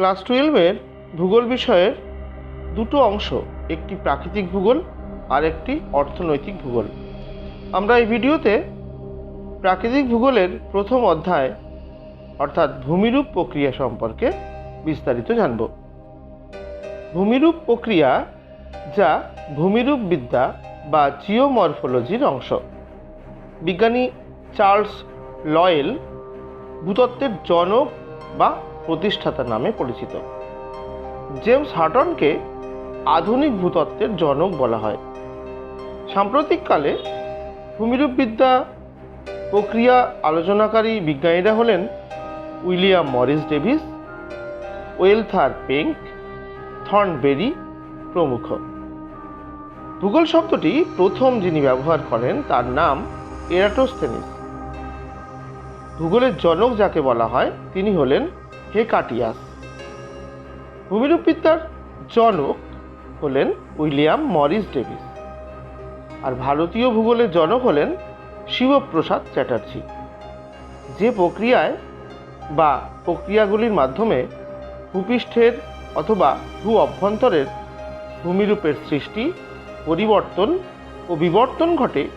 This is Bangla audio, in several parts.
ক্লাস টুয়েলভের ভূগোল বিষয়ের দুটো অংশ, একটি প্রাকৃতিক ভূগোল আর একটি অর্থনৈতিক ভূগোল। আমরা এই ভিডিওতে প্রাকৃতিক ভূগোলের প্রথম অধ্যায়, অর্থাৎ ভূমিরূপ প্রক্রিয়া সম্পর্কে বিস্তারিত জানব। ভূমিরূপ প্রক্রিয়া যা ভূমিরূপ বিদ্যা বা জিওমরফোলজির অংশ। বিজ্ঞানী চার্লস লয়েল ভূতত্ত্বের জনক বা প্রতিষ্ঠাতা নামে পরিচিত। জেমস হাটনকে আধুনিক ভূতত্ত্বের জনক বলা হয়। সাম্প্রতিককালে ভূমিরূপবিদ্যা প্রক্রিয়া আলোচনাকারী বিজ্ঞানীরা হলেন William Morris Davis, Walther Penck, Thornbury প্রমুখ। ভূগোল শব্দটি প্রথম যিনি ব্যবহার করেন তার নাম এরাটোস্থেনিস। ভূগোলের জনক যাকে বলা হয়, তিনি হলেন হেকাটিয়াস ভূমিরূপবিদ্যার জনক হলেন উইলিয়াম মরিস ডেভিস আর ভারতীয় ভূগোলের জনক হলেন শিবপ্রসাদ চ্যাটার্জি। যে প্রক্রিয়ায় বা প্রক্রিয়াগুলির মাধ্যমে ভূপৃষ্ঠের অথবা ভূ অভ্যন্তরের ভূমিরূপের সৃষ্টি, পরিবর্তন ও বিবর্তন ঘটে,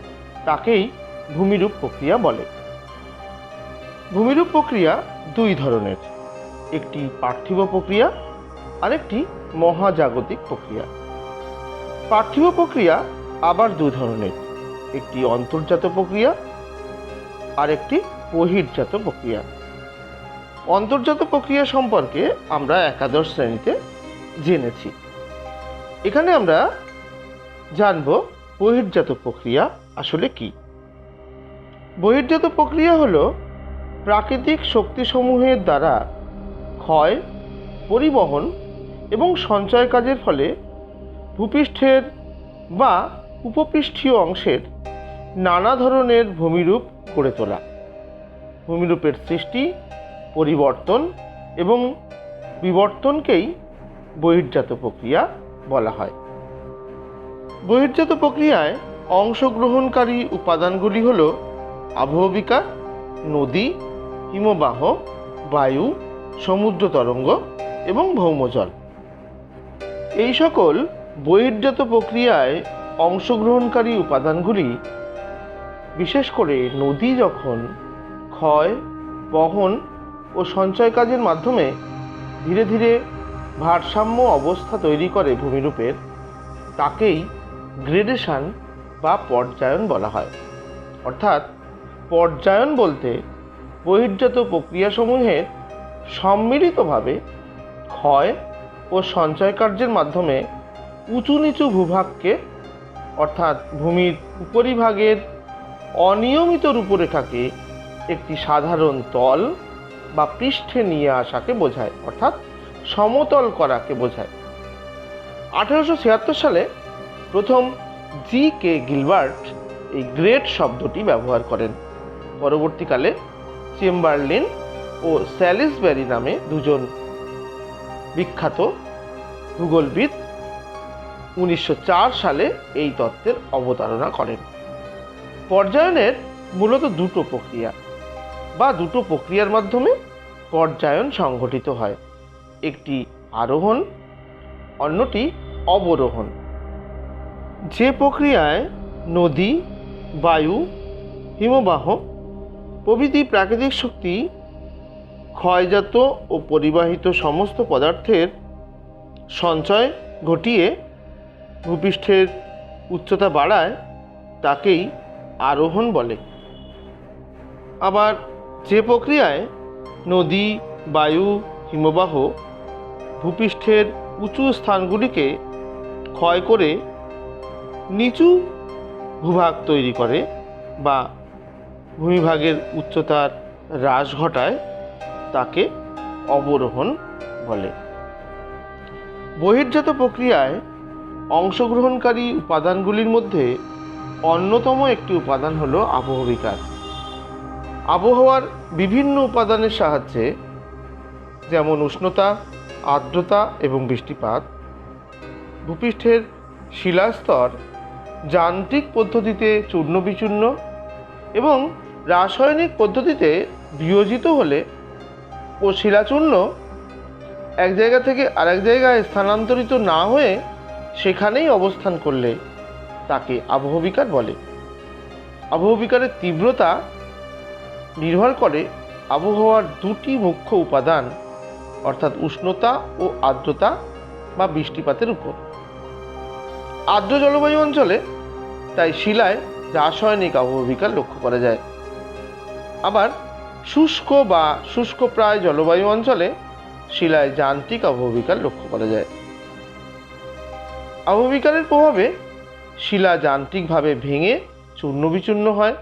তাকেই ভূমিরূপ প্রক্রিয়া বলে। ভূমিরূপ প্রক্রিয়া দুই ধরনের। একটি পার্থিব প্রক্রিয়া, আরেকটি মহাজাগতিক প্রক্রিয়া। পার্থিব প্রক্রিয়া আবার দুই ধরনের, একটি অন্তর্জাত প্রক্রিয়া আর একটি বহির্জাত প্রক্রিয়া। অন্তর্জাত প্রক্রিয়া সম্পর্কে আমরা একাদশ শ্রেণীতে জেনেছি। এখানে আমরা জানব বহির্জাত প্রক্রিয়া আসলে কি। বহির্জাত প্রক্রিয়া হলো প্রাকৃতিক শক্তিসমূহের দ্বারা ক্ষয়, পরিবহন এবং সঞ্চয় কাজের ফলে ভূপৃষ্ঠের বা উপপৃষ্ঠীয় অংশের নানা ধরনের ভূমিরূপ গড়ে তোলা। ভূমিরূপের সৃষ্টি, পরিবর্তন এবং বিবর্তনকেই বহির্জাত প্রক্রিয়া বলা হয়। বহির্জাত প্রক্রিয়ায় অংশগ্রহণকারী উপাদানগুলি হল আবহবিকার নদী, হিমবাহ, বায়ু সমুদ্র তরঙ্গ এবং ভৌমজল। এই সকল বহির্জাত প্রক্রিয়ায় অংশগ্রহণকারী উপাদানগুলি, বিশেষ করে নদী যখন ক্ষয়, বহন ও সঞ্চয় কাজের মাধ্যমে ধীরে ধীরে ভারসাম্য অবস্থা তৈরি করে ভূমিরূপের, তাকেই গ্রেডেশন বা পর্যায়ন বলা হয়। অর্থাৎ পর্যায়ন বলতে বহির্জাত প্রক্রিয়াসমূহের সম্মিলিতভাবে ক্ষয় ও সঞ্চয় কার্যের মাধ্যমে উঁচু নিচু ভূভাগকে, অর্থাৎ ভূমির উপরিভাগের অনিয়মিত রূপরেখাকে একটি সাধারণ তল বা পৃষ্ঠে নিয়ে আসাকে বোঝায়, অর্থাৎ সমতল করাকে বোঝায়। আঠেরোশো ছিয়াত্তর সালে প্রথম জি কে গিলবার্ট এই গ্রেট শব্দটি ব্যবহার করেন। পরবর্তীকালে চেম্বারলিন ও স্যালিসব্যারি নামে দুজন বিখ্যাত ভূগোলবিদ উনিশশো চার সালে এই তত্ত্বের অবতারণা করেন। পর্যায়নের মূলত দুটো প্রক্রিয়া বা দুটো প্রক্রিয়ার মাধ্যমে পর্যায়ন সংঘটিত হয়। একটি আরোহণ, অন্যটি অবরোহণ। যে প্রক্রিয়ায় নদী, বায়ু, হিমবাহ প্রভৃতি প্রাকৃতিক শক্তি ক্ষয়জাত ও পরিবাহিত সমস্ত পদার্থের সঞ্চয় ঘটিয়ে ভূপৃষ্ঠের উচ্চতা বাড়ায় তাকেই আরোহণ বলে। আবার যে প্রক্রিয়ায় নদী, বায়ু, হিমবাহ ভূপৃষ্ঠের উঁচু স্থানগুলিকে ক্ষয় করে নিচু ভূভাগ তৈরি করে বা ভূমিভাগের উচ্চতার হ্রাস ঘটায় তাকে অবরোহণ বলে। বহির্জাত প্রক্রিয়ায় অংশগ্রহণকারী উপাদানগুলির মধ্যে অন্যতম একটি উপাদান হলো আবহবিকার আবহাওয়ার বিভিন্ন উপাদানের সাহায্যে যেমন উষ্ণতা, আর্দ্রতা এবং বৃষ্টিপাত, ভূপৃষ্ঠের শিলাস্তর যান্ত্রিক পদ্ধতিতে চূর্ণ বিচূর্ণ এবং রাসায়নিক পদ্ধতিতে বিয়োজিত হলে ও শিলাচূর্ণ এক জায়গা থেকে আরেক জায়গায় স্থানান্তরিত না হয়ে সেখানেই অবস্থান করলে তাকে আবহবিকার বলে। আবহবিকারের তীব্রতা নির্ভর করে আবহাওয়ার দুটি মুখ্য উপাদান, অর্থাৎ উষ্ণতা ও আর্দ্রতা বা বৃষ্টিপাতের উপর। আর্দ্র জলবায়ু অঞ্চলে তাই শিলায় রাসায়নিক আবহবিকার লক্ষ্য করা যায়। আবার শুষ্ক বা শুষ্ক প্রায় জলবায়ু অঞ্চলে শিলায় যান্ত্রিক আবহবিকার লক্ষ্য করা যায়। আবহবিকারের প্রভাবে শিলা যান্ত্রিকভাবে ভেঙে চূর্ণ বিচূর্ণ হয়।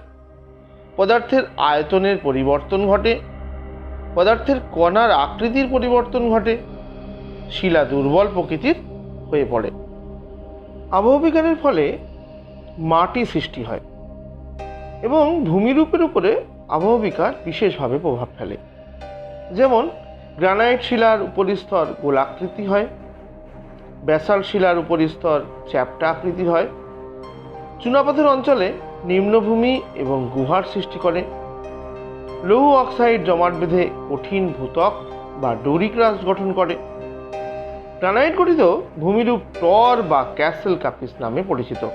পদার্থের আয়তনের পরিবর্তন ঘটে। পদার্থের কণার আকৃতির পরিবর্তন ঘটে। শিলা দুর্বল প্রকৃতির হয়ে পড়ে। আবহবিকারের ফলে মাটি সৃষ্টি হয় এবং ভূমিরূপের উপরে আবহবিকার বিশেষভাবে প্রভাব ফেলে। যেমন, গ্রানাইট শিলার উপরিস্তর গোলাকৃতি হয় ব্যাসাল শিলার উপরিস্তর চ্যাপ্টা আকৃতি হয়, চুনাপথের অঞ্চলে নিম্নভূমি এবং গুহার সৃষ্টি করে, লৌহ অক্সাইড জমাট বেঁধে কঠিন ভূতক বা ডোরিক্রাস গঠন করে। গ্রানাইট গঠিত ভূমিরূপ টর বা ক্যাসেল কাপিস নামে পরিচিত।